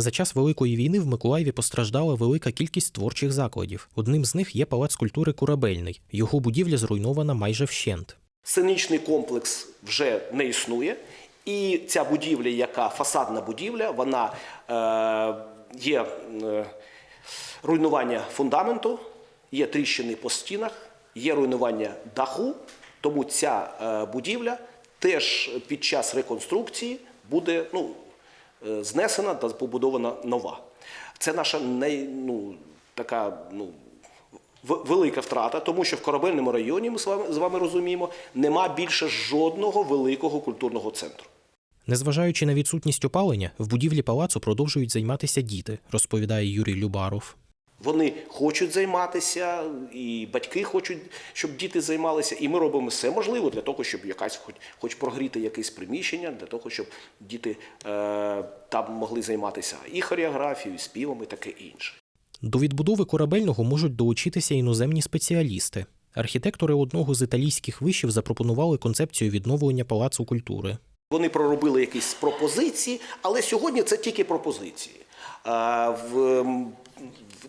За час Великої війни в Миколаєві постраждала велика кількість творчих закладів. Одним з них є палац культури Корабельний. Його будівля зруйнована майже вщент. Сценічний комплекс вже не існує, і ця будівля, яка фасадна будівля, вона е, є е, руйнування фундаменту, є тріщини по стінах, є руйнування даху. Тому ця е, будівля теж під час реконструкції буде ну, знесена та побудована нова. Це наша не, ну, така ну, велика втрата, тому що в корабельному районі ми з вами, з вами розуміємо, нема більше жодного великого культурного центру. Незважаючи на відсутність опалення, в будівлі палацу продовжують займатися діти, розповідає Юрій Любаров. Вони хочуть займатися, і батьки хочуть, щоб діти займалися, і ми робимо все можливе для того, щоб якась хоч, хоч прогріти якесь приміщення, для того, щоб діти е, там могли займатися і хореографією, і співом, і таке інше. До відбудови корабельного можуть долучитися іноземні спеціалісти. Архітектори одного з італійських вишів запропонували концепцію відновлення палацу культури. Вони проробили якісь пропозиції, але сьогодні це тільки пропозиції. М, в-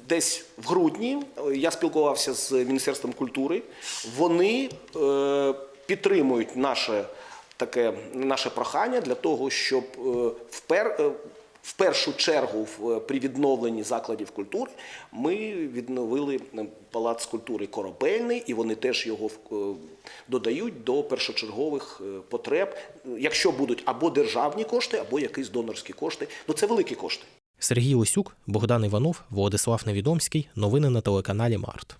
десь в грудні я спілкувався з Міністерством культури. Вони е, підтримують наше таке наше прохання для того, щоб е, впер, е, в першу чергу при відновленні закладів культури ми відновили палац культури корабельний, і вони теж його додають до першочергових потреб, якщо будуть або державні кошти, або якісь донорські кошти. Ну це великі кошти. Сергій Лисюк, Богдан Іванов, Владислав Невідомський. Новини на телеканалі Март.